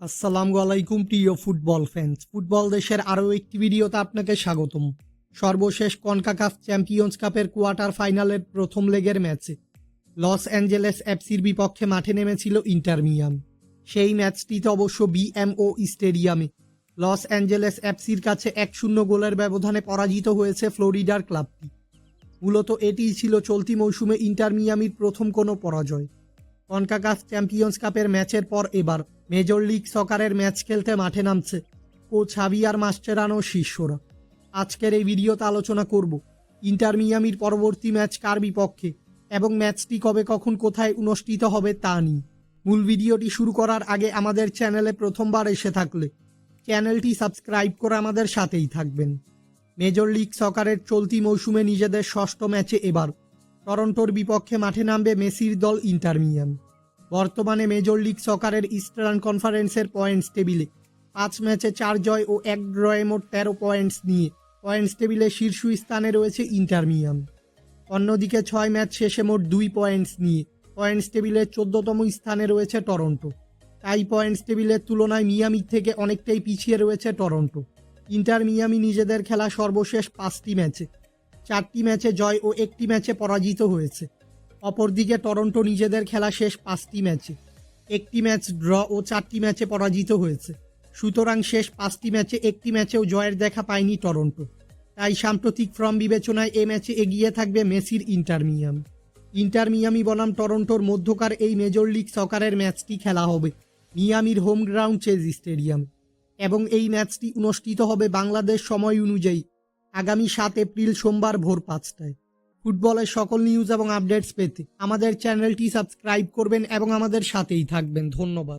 আসসালামু আলাইকুম, প্রিয় ফুটবল ফ্যান্স ফুটবল দেশের আরও একটি ভিডিওতে আপনাকে স্বাগতম। সর্বশেষ কনকাকাফ চ্যাম্পিয়ন্স কাপের কোয়ার্টার ফাইনালের প্রথম লেগের ম্যাচে লস অ্যাঞ্জেলেস এফসির বিপক্ষে মাঠে নেমেছিল ইন্টার মিয়াম সেই ম্যাচটিতে অবশ্য বিএমও স্টেডিয়ামে লস অ্যাঞ্জেলেস এফসির কাছে এক শূন্য গোলের ব্যবধানে পরাজিত হয়েছে ফ্লোরিডার ক্লাবটি। মূলত এটিই ছিল চলতি মৌসুমে ইন্টার মিয়ামির প্রথম কোনো পরাজয়। কনকাকাফ চ্যাম্পিয়ন্স কাপের ম্যাচের পর এবার মেজর লিগ সকারের ম্যাচ খেলতে মাঠে নামছে কোচ হাবিয়ার মাস্টেরানো শিষ্যরা। আজকের এই ভিডিওতে আলোচনা করব ইন্টার মিয়ামির পরবর্তী ম্যাচ কার বিপক্ষে এবং ম্যাচটি কবে, কখন, কোথায় অনুষ্ঠিত হবে তা নিয়ে। মূল ভিডিওটি শুরু করার আগে আমাদের চ্যানেলে প্রথমবার এসে থাকলে চ্যানেলটি সাবস্ক্রাইব করে আমাদের সাথেই থাকবেন। মেজর লিগ সকারের চলতি মৌসুমে নিজেদের ষষ্ঠ ম্যাচে এবার টরন্টোর বিপক্ষে মাঠে নামবে মেসির দল ইন্টার মিয়াম বর্তমানে মেজর লিগ সকারের ইস্টার্ন কনফারেন্সের পয়েন্টস টেবিলে পাঁচ ম্যাচে চার জয় ও এক ড্রয়ে মোট তেরো পয়েন্টস নিয়ে পয়েন্টস টেবিলে শীর্ষ স্থানে রয়েছে ইন্টার মিয়াম অন্যদিকে ছয় ম্যাচ শেষে মোট দুই পয়েন্টস নিয়ে পয়েন্টস টেবিলের চোদ্দতম স্থানে রয়েছে টরন্টো। তাই পয়েন্টস টেবিলের তুলনায় মিয়ামি থেকে অনেকটাই পিছিয়ে রয়েছে টরন্টো। ইন্টার মিয়ামি নিজেদের খেলা সর্বশেষ পাঁচটি ম্যাচে চারটি ম্যাচে জয় ও একটি ম্যাচে পরাজিত হয়েছে। অপরদিকে টরন্টো নিজেদের খেলা শেষ পাঁচটি ম্যাচে। একটি ম্যাচ ড্র ও চারটি ম্যাচে পরাজিত হয়েছে। সুতরাং শেষ পাঁচটি ম্যাচে একটি ম্যাচেও জয়ের দেখা পায়নি টরন্টো। তাই সাম্প্রতিক ফর্ম বিবেচনায় এ ম্যাচে এগিয়ে থাকবে মেসির ইন্টার মিয়াম। ইন্টার মিয়ামি বনাম টরন্টোর মধ্যকার এই মেজর লিগ সকারের ম্যাচটি খেলা হবে মিয়ামির হোম গ্রাউন্ড চেজ স্টেডিয়াম। এবং এই ম্যাচটি অনুষ্ঠিত হবে বাংলাদেশ সময় অনুযায়ী আগামী সাত এপ্রিল সোমবার ভোর পাঁচটায়। ফুটবলের সকল নিউজ এবং আপডেটস পেতে আমাদের চ্যানেলটি সাবস্ক্রাইব করবেন এবং আমাদের সাথেই থাকবেন। ধন্যবাদ।